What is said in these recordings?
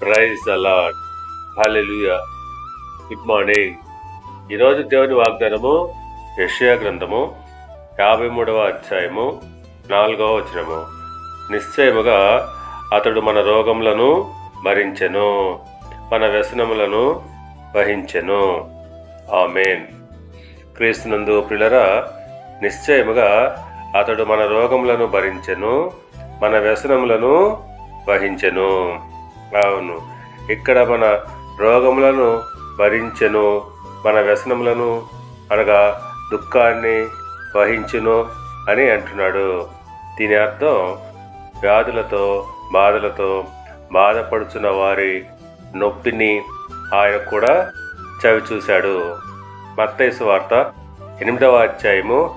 Praise అలాడ్ hallelujah good morning ఈరోజు దేవుని వాగ్దానము యషయా గ్రంథము యాభై మూడవ అధ్యాయము నాలుగవ వచనము. నిశ్చయముగా అతడు మన రోగములను భరించెను మన వ్యసనములను వహించెను. ఆమెన్. క్రీస్తునందు పిల్లరా నిశ్చయముగా అతడు మన రోగములను భరించెను మన వ్యసనములను వహించెను. అవును. ఇక్కడ మన రోగములను భరించెను మన వ్యసనములను అనగా దుఃఖాన్ని వహించును అని అంటున్నాడు. దీని అర్థం వ్యాధులతో బాధలతో బాధపడుచున్న వారి నొప్పిని ఆయన కూడా చవి చూశాడు. మత్తైసు వార్త ఎనిమిదవ అధ్యాయము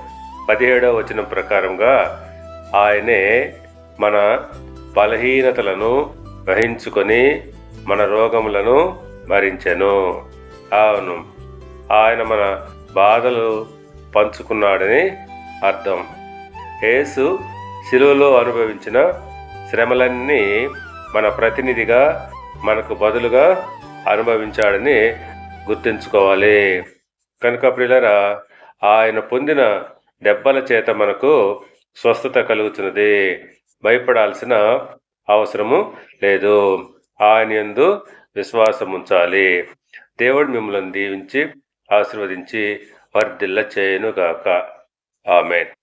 పదిహేడవ వచనం ప్రకారంగా ఆయనే మన బలహీనతలను గ్రహించుకొని మన రోగములను భరించెను. అవును. ఆయన మన బాధలు పంచుకున్నాడని అర్థం. యేసు శిలువలో అనుభవించిన శ్రమలన్నీ మన ప్రతినిధిగా మనకు బదులుగా అనుభవించాడని గుర్తుంచుకోవాలి. కనుక ప్రిలరా ఆయన పొందిన దెబ్బల చేత మనకు స్వస్థత కలుగుతున్నది భయపడాల్సిన అవసరము లేదు. ఆయన ఎందు విశ్వాసం ఉంచాలి దేవుడు మిమ్మల్ని దీవించి ఆశీర్వదించి వర్ధిల్ల చేయనుగాక ఆమెన్.